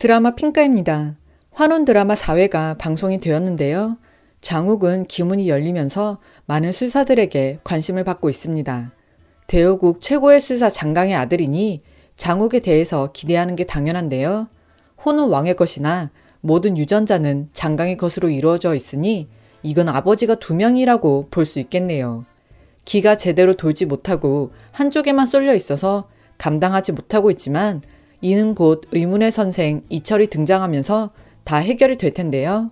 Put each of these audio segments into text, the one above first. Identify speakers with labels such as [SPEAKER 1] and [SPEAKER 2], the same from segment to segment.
[SPEAKER 1] 드라마 핑가입니다. 환혼 드라마 4회가 방송이 되었는데요. 장욱은 기문이 열리면서 많은 술사들에게 관심을 받고 있습니다. 대호국 최고의 술사 장강의 아들이니 장욱에 대해서 기대하는 게 당연한데요. 혼은 왕의 것이나 모든 유전자는 장강의 것으로 이루어져 있으니 이건 아버지가 두 명이라고 볼 수 있겠네요. 기가 제대로 돌지 못하고 한쪽에만 쏠려 있어서 감당하지 못하고 있지만 이는 곧 의문의 선생 이철이 등장하면서 다 해결이 될 텐데요.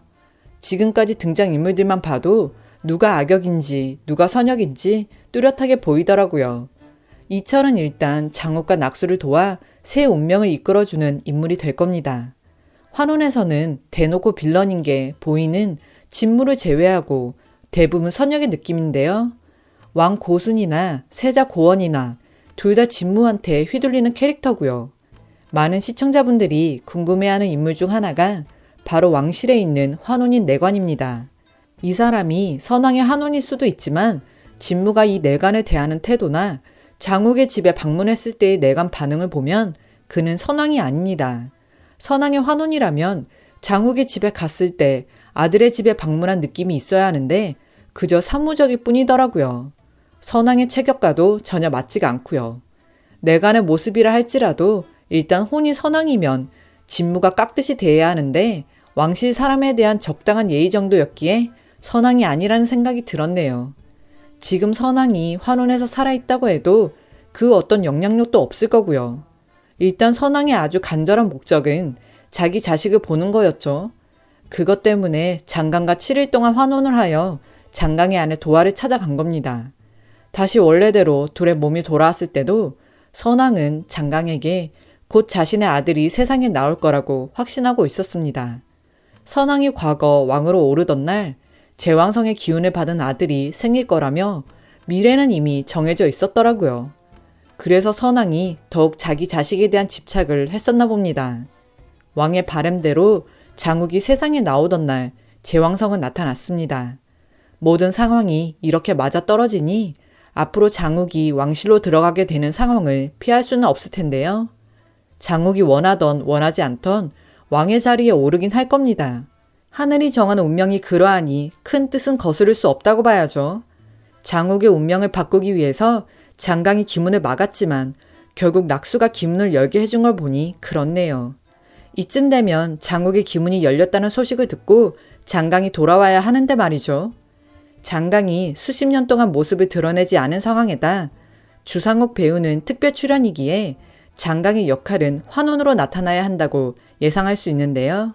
[SPEAKER 1] 지금까지 등장 인물들만 봐도 누가 악역인지 누가 선역인지 뚜렷하게 보이더라고요. 이철은 일단 장욱과 낙수를 도와 새 운명을 이끌어주는 인물이 될 겁니다. 환혼에서는 대놓고 빌런인 게 보이는 진무를 제외하고 대부분 선역의 느낌인데요. 왕 고순이나 세자 고원이나 둘 다 진무한테 휘둘리는 캐릭터고요. 많은 시청자분들이 궁금해하는 인물 중 하나가 바로 왕실에 있는 환혼인 내관입니다. 이 사람이 선왕의 한혼일 수도 있지만 진무가 이 내관을 대하는 태도나 장욱의 집에 방문했을 때의 내관 반응을 보면 그는 선왕이 아닙니다. 선왕의 환혼이라면 장욱의 집에 갔을 때 아들의 집에 방문한 느낌이 있어야 하는데 그저 사무적일 뿐이더라고요. 선왕의 체격과도 전혀 맞지가 않고요. 내간의 모습이라 할지라도 일단 혼이 선왕이면 진무가 깍듯이 대해야 하는데 왕실 사람에 대한 적당한 예의 정도였기에 선왕이 아니라는 생각이 들었네요. 지금 선왕이 환혼해서 살아있다고 해도 그 어떤 영향력도 없을 거고요. 일단 선왕의 아주 간절한 목적은 자기 자식을 보는 거였죠. 그것 때문에 장강과 7일 동안 환혼을 하여 장강의 아내 도화를 찾아간 겁니다. 다시 원래대로 둘의 몸이 돌아왔을 때도 선왕은 장강에게 곧 자신의 아들이 세상에 나올 거라고 확신하고 있었습니다. 선왕이 과거 왕으로 오르던 날 제왕성의 기운을 받은 아들이 생길 거라며 미래는 이미 정해져 있었더라고요. 그래서 선왕이 더욱 자기 자식에 대한 집착을 했었나 봅니다. 왕의 바램대로 장욱이 세상에 나오던 날 제왕성은 나타났습니다. 모든 상황이 이렇게 맞아 떨어지니 앞으로 장욱이 왕실로 들어가게 되는 상황을 피할 수는 없을 텐데요. 장욱이 원하던 원하지 않던 왕의 자리에 오르긴 할 겁니다. 하늘이 정한 운명이 그러하니 큰 뜻은 거스를 수 없다고 봐야죠. 장욱의 운명을 바꾸기 위해서 장강이 기문을 막았지만 결국 낙수가 기문을 열게 해준 걸 보니 그렇네요. 이쯤 되면 장욱의 기문이 열렸다는 소식을 듣고 장강이 돌아와야 하는데 말이죠. 장강이 수십 년 동안 모습을 드러내지 않은 상황에다 주상욱 배우는 특별 출연이기에 장강의 역할은 환혼으로 나타나야 한다고 예상할 수 있는데요.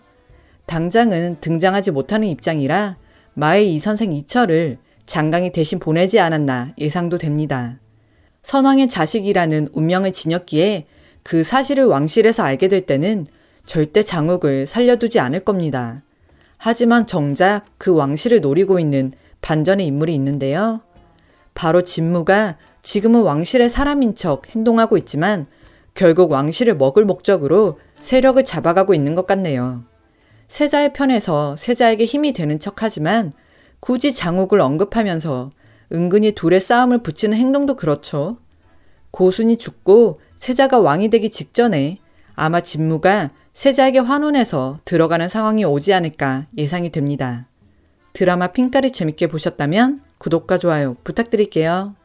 [SPEAKER 1] 당장은 등장하지 못하는 입장이라 마의 이 선생 이철을 장강이 대신 보내지 않았나 예상도 됩니다. 선왕의 자식이라는 운명을 지녔기에 그 사실을 왕실에서 알게 될 때는 절대 장욱을 살려두지 않을 겁니다. 하지만 정작 그 왕실을 노리고 있는 반전의 인물이 있는데요. 바로 진무가 지금은 왕실의 사람인 척 행동하고 있지만 결국 왕실을 먹을 목적으로 세력을 잡아가고 있는 것 같네요. 세자의 편에서 세자에게 힘이 되는 척 하지만 굳이 장욱을 언급하면서 은근히 둘의 싸움을 붙이는 행동도 그렇죠. 고순이 죽고 세자가 왕이 되기 직전에 아마 진무가 세자에게 환혼해서 들어가는 상황이 오지 않을까 예상이 됩니다. 드라마 핑까리 재밌게 보셨다면 구독과 좋아요 부탁드릴게요.